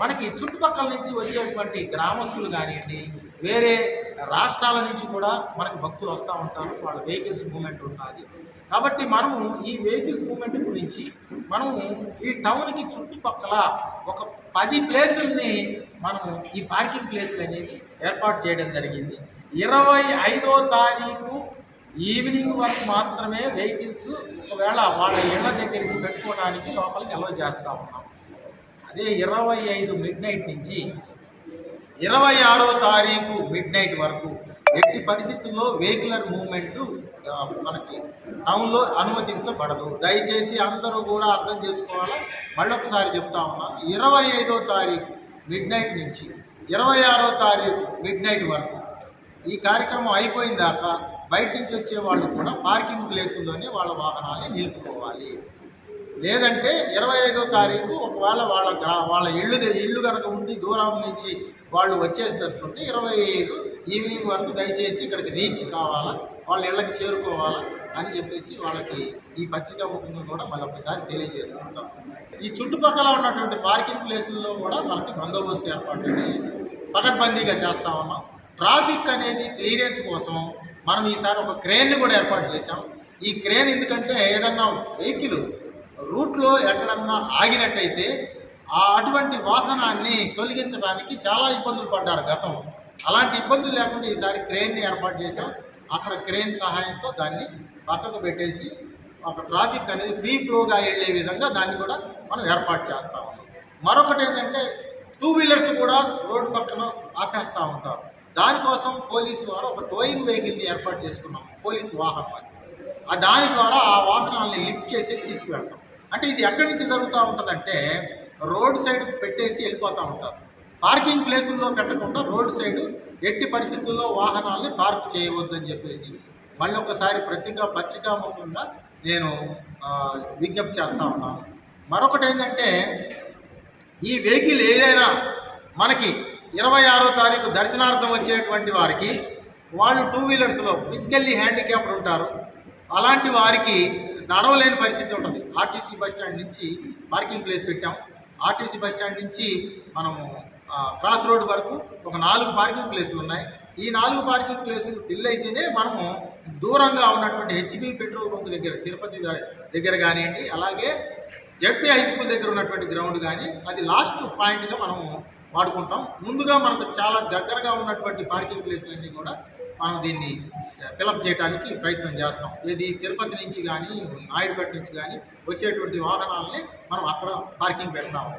మనకి చుట్టుపక్కల నుంచి వచ్చేటువంటి గ్రామస్తులు కానివ్వండి వేరే రాష్ట్రాల నుంచి కూడా మనకి భక్తులు వస్తూ ఉంటారు వాళ్ళ వెహికల్స్ మూమెంట్ ఉంటుంది కాబట్టి మనము ఈ వెహికల్స్ మూమెంట్ గురించి మనము ఈ టౌన్కి చుట్టుపక్కల ఒక పది ప్లేసుల్ని మనము ఈ పార్కింగ్ ప్లేసులు అనేది ఏర్పాటు చేయడం జరిగింది. ఇరవై ఐదో తారీఖు ఈవినింగ్ వరకు మాత్రమే వెహికల్స్ ఒకవేళ వాళ్ళ ఇళ్ళ దగ్గరికి పెట్టుకోవడానికి లోపలికి అలౌ చేస్తూ ఉన్నాం అదే ఇరవై ఐదు మిడ్ నైట్ నుంచి ఇరవై ఆరో తారీఖు మిడ్ నైట్ వరకు ఎట్టి పరిస్థితుల్లో వెహికులర్ మూవ్మెంట్ మనకి టౌన్లో అనుమతించబడదు. దయచేసి అందరూ కూడా అర్థం చేసుకోవాలా? మళ్ళొకసారి చెప్తా ఉన్నాను ఇరవై ఐదో తారీఖు మిడ్ నైట్ నుంచి ఇరవై ఆరో తారీఖు మిడ్ నైట్ వరకు ఈ కార్యక్రమం అయిపోయిన దాకా బయట నుంచి వచ్చే వాళ్ళు కూడా పార్కింగ్ ప్లేసుల్లోనే వాళ్ళ వాహనాన్ని నిలుపుకోవాలి. లేదంటే ఇరవై ఐదో తారీఖు ఒకవేళ వాళ్ళ గ్రా వాళ్ళ ఇల్లు ఇళ్ళు ఇల్లు కనుక ఉండి దూరం నుంచి వాళ్ళు వచ్చేసినట్టుంటే ఇరవై ఐదు ఈవినింగ్ వరకు దయచేసి ఇక్కడికి రీచ్ కావాలా వాళ్ళ ఇళ్ళకి చేరుకోవాలా అని చెప్పేసి వాళ్ళకి ఈ పత్రికా ముఖంగా కూడా మళ్ళీ ఒకసారి తెలియజేసుకుంటాం. ఈ చుట్టుపక్కల ఉన్నటువంటి పార్కింగ్ ప్లేసుల్లో కూడా మనకి బందోబస్తు ఏర్పాటు పకడ్బందీగా చేస్తా ఉన్నాం. ట్రాఫిక్ అనేది క్లియరెన్స్ కోసం మనం ఈసారి ఒక క్రేన్ని కూడా ఏర్పాటు చేశాం. ఈ క్రేన్ ఎందుకంటే ఏదన్నా వెహికల్ రూట్లో ఎక్కడన్నా ఆగినట్టయితే ఆ అటువంటి వాహనాన్ని తొలగించడానికి చాలా ఇబ్బందులు పడ్డారు గతం. అలాంటి ఇబ్బందులు లేకుండా ఈసారి క్రెయిన్ని ఏర్పాటు చేశాం. అక్కడ క్రెయిన్ సహాయంతో దాన్ని పక్కకు పెట్టేసి ఒక ట్రాఫిక్ అనేది ఫ్రీ ఫ్లోగా వెళ్ళే విధంగా దాన్ని కూడా మనం ఏర్పాటు చేస్తా ఉన్నాం. మరొకటి ఏంటంటే టూ వీలర్స్ కూడా రోడ్డు పక్కన ఆపేస్తూ ఉంటారు. దానికోసం పోలీసు వారు ఒక టోయింగ్ వెహికల్ని ఏర్పాటు చేసుకున్నాం. పోలీసు వాహనం అది. దాని ద్వారా ఆ వాహనాలని లిఫ్ట్ చేసి తీసుకువెళ్తాం. అంటే ఇది ఎక్కడి నుంచి జరుగుతూ ఉంటుందంటే రోడ్ సైడ్ పెట్టేసి వెళ్ళిపోతూ ఉంటారు. పార్కింగ్ ప్లేసుల్లో పెట్టకుండా రోడ్ సైడ్ ఎట్టి పరిస్థితుల్లో వాహనాలని పార్క్ చేయవద్దని చెప్పేసి మళ్ళీ ఒకసారి పత్రికా పత్రికాముఖంగా నేను విజ్ఞప్తి చేస్తూ ఉన్నాను. మరొకటి ఏంటంటే ఈ వెహికల్ ఏదైనా మనకి ఇరవై ఆరో తారీఖు దర్శనార్థం వచ్చేటువంటి వారికి వాళ్ళు టూ వీలర్స్లో ఫిజికల్లీ హ్యాండిక్యాప్డ్ ఉంటారు. అలాంటి వారికి నడవలేని పరిస్థితి ఉంటుంది. ఆర్టీసీ బస్ స్టాండ్ నుంచి పార్కింగ్ ప్లేస్ పెట్టాం. ఆర్టీసీ బస్ స్టాండ్ నుంచి మనము క్రాస్ రోడ్ వరకు ఒక నాలుగు పార్కింగ్ ప్లేసులు ఉన్నాయి. ఈ నాలుగు పార్కింగ్ ప్లేసులు ఫిల్ అయితేనే మనము దూరంగా ఉన్నటువంటి హెచ్పి పెట్రోల్ బంక్ దగ్గర తిరుపతి దగ్గర కానివ్వండి అలాగే జడ్పీ హై స్కూల్ దగ్గర ఉన్నటువంటి గ్రౌండ్ కానీ అది లాస్ట్ పాయింట్గా మనము వాడుకుంటాం. ముందుగా మనకు చాలా దగ్గరగా ఉన్నటువంటి పార్కింగ్ ప్లేసులన్నీ కూడా మనం దీన్ని ఫిలప్ చేయడానికి ప్రయత్నం చేస్తాం. ఏది తిరుపతి నుంచి కానీ నాయుడుపేట నుంచి కానీ వచ్చేటువంటి వాహనాలని మనం అక్కడ పార్కింగ్ పెడతాము